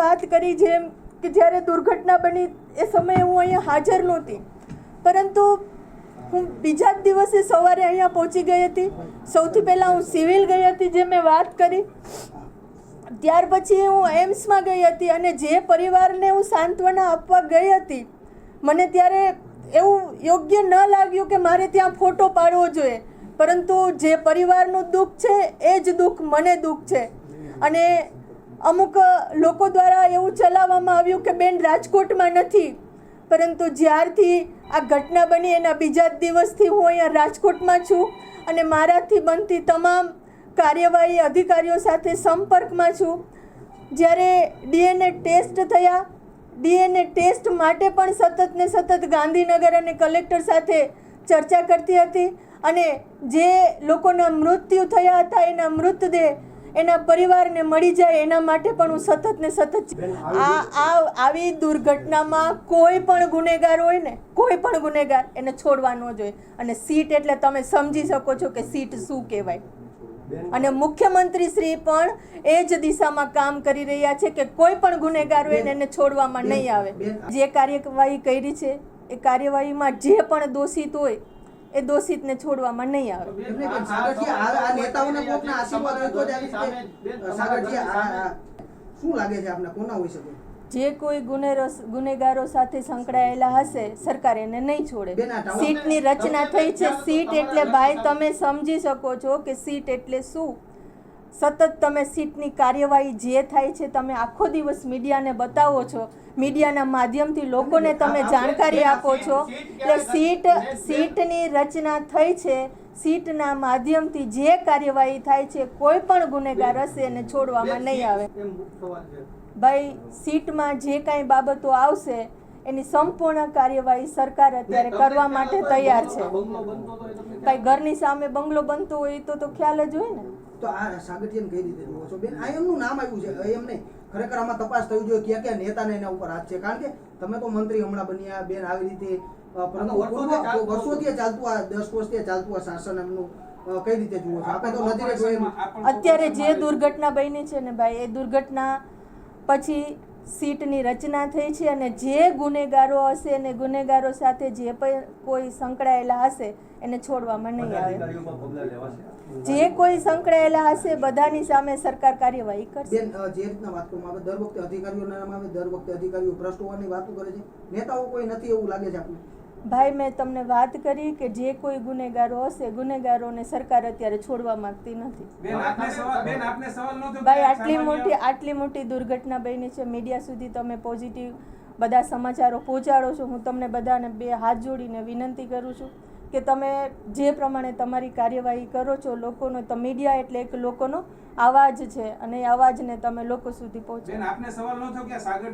વાત કરી જેમ કે જ્યારે દુર્ઘટના બની એ સમયે હું અહીંયા હાજર નહોતી. પરંતુ હું બીજા જ દિવસે સવારે અહીંયા પહોંચી ગઈ હતી. સૌથી પહેલાં હું સિવિલ ગઈ હતી જે મેં વાત કરી. ત્યાર પછી હું એમ્સમાં ગઈ હતી અને જે પરિવારને હું સાંત્વના આપવા ગઈ હતી, મને ત્યારે એવું યોગ્ય ન લાગ્યું કે મારે ત્યાં ફોટો પાડવો જોઈએ. પરંતુ જે પરિવારનું દુઃખ છે, એ જ દુઃખ, મને દુઃખ છે. અને અમુક લોકો દ્વારા એવું ચલાવવામાં આવ્યું કે બેન રાજકોટમાં નથી. પરંતુ જ્યારથી આ ઘટના બની એના બીજા દિવસથી હું અહીંયા રાજકોટમાં છું અને મારાથી બનતી તમામ કાર્યવાહી અધિકારીઓ સાથે સંપર્કમાં છું. જ્યારે ડીએનએ ટેસ્ટ થયા, ડીએનએ ટેસ્ટ માટે પણ સતત ને સતત ગાંધીનગર અને કલેક્ટર સાથે ચર્ચા કરતી હતી અને જે લોકોના મૃત્યુ થયા હતા એના મૃતદેહ એના પરિવારને મળી જાય એના માટે પણ હું સતત ને સતત આ આ આવી દુર્ઘટનામાં કોઈ પણ ગુનેગાર હોય ને કોઈ પણ ગુનેગાર એને છોડવા ન જોઈએ. અને સીટ એટલે તમે સમજી શકો છો કે સીટ શું કહેવાય. અને મુખ્યમંત્રી શ્રી પણ એ જ દિશામાં કામ કરી રહ્યા છે કે કોઈ પણ ગુનેગાર હોય ને એને છોડવામાં નહીં આવે. જે કાર્યવાહી કરી છે એ કાર્યવાહીમાં જે પણ દોષિત હોય એ દોષિતને છોડવામાં નહીં આવે. જ આવી રીતે સાગરજી આ આ- શું લાગે છે આપને? કોના હોઈ શકે? જે કોઈ ગુનેરો ગુનેગારો સાથે સંકળાયેલા હશે સરકાર એને નહીં છોડે. સીટની રચના થઈ છે. સીટ એટલે ભાઈ તમે સમજી શકો છો કે સીટ એટલે શું? સતત તમે સીટની કાર્યવાહી જે થાય છે તમે આખો દિવસ મીડિયાને બતાવો છો. મીડિયાના માધ્યમથી લોકોને તમે જાણકારી આપો છો. એટલે સીટ સીટની રચના થઈ છે. સીટના માધ્યમથી જે કાર્યવાહી થાય છે કોઈ પણ ગુનેગાર હશે એને છોડવામાં નહીં આવે. ભાઈ સીટમાં જે કાંઈ બાબતો આવશે એની સંપૂર્ણ કાર્યવાહી સરકાર અત્યારે કરવા માટે તૈયાર છે. ભાઈ ઘરની સામે બંગલો બનતો હોય તો તો ખ્યાલ જ હોય ને. તો આ સાગરજીને કઈ રીતે જુઓ છો? બેન આ એમનું નામ આવ્યું છે એમ નહીં. ખરેખર આમાં તપાસ થવી જોઈએ ક્યાં ક્યાં નેતાને એના ઉપર હાથ છે. કારણ કે તમે તો મંત્રી હમણાં બન્યા બેન આવી રીતે વર્ષોથી ચાલતું આ દસ વર્ષથી ચાલતું આ શાસન એમનું કઈ રીતે જુઓ છો? આપણે તો નજરે અત્યારે જે દુર્ઘટના બની છે ને ભાઈ એ દુર્ઘટના પછી સીટની રચના થઈ છે અને જે ગુનેગારો હશે અને ગુનેગારો સાથે જે પણ કોઈ સંકળાયેલા હશે એને છોડવામાં નહીં આવે. જે કોઈ સંકળાયેલા હશે બધાની સામે સરકાર કાર્યવાહી કરશે. જે રીતના વાત કરવામાં આવે દર વખતે અધિકારીઓ નામ આવે દર વખતે અધિકારીઓ ભ્રષ્ટ હોવાની વાતો કરે છે. નેતાઓ કોઈ નથી એવું લાગે છે આપને ભાઈ મેં તમને વાત કરી કે જે કોઈ ગુનેગારો હશે ગુનેગારોને સરકાર અત્યારે છોડવા માંગતી નથી. ભાઈ આટલી મોટી આટલી મોટી દુર્ઘટના બની છે મીડિયા સુધી તમે પોઝિટિવ બધા સમાચારો પહોંચાડો છો. હું તમને બધાને બે હાથ જોડીને વિનંતી કરું છું કે તમે જે પ્રમાણે તમારી કાર્યવાહી કરો છો લોકોનો તો મીડિયા એટલે એક લોકોનો અવાજ છે અને એ અવાજને તમે લોકો સુધી પહોંચો આપને સવાલ ન થયો કે સાગર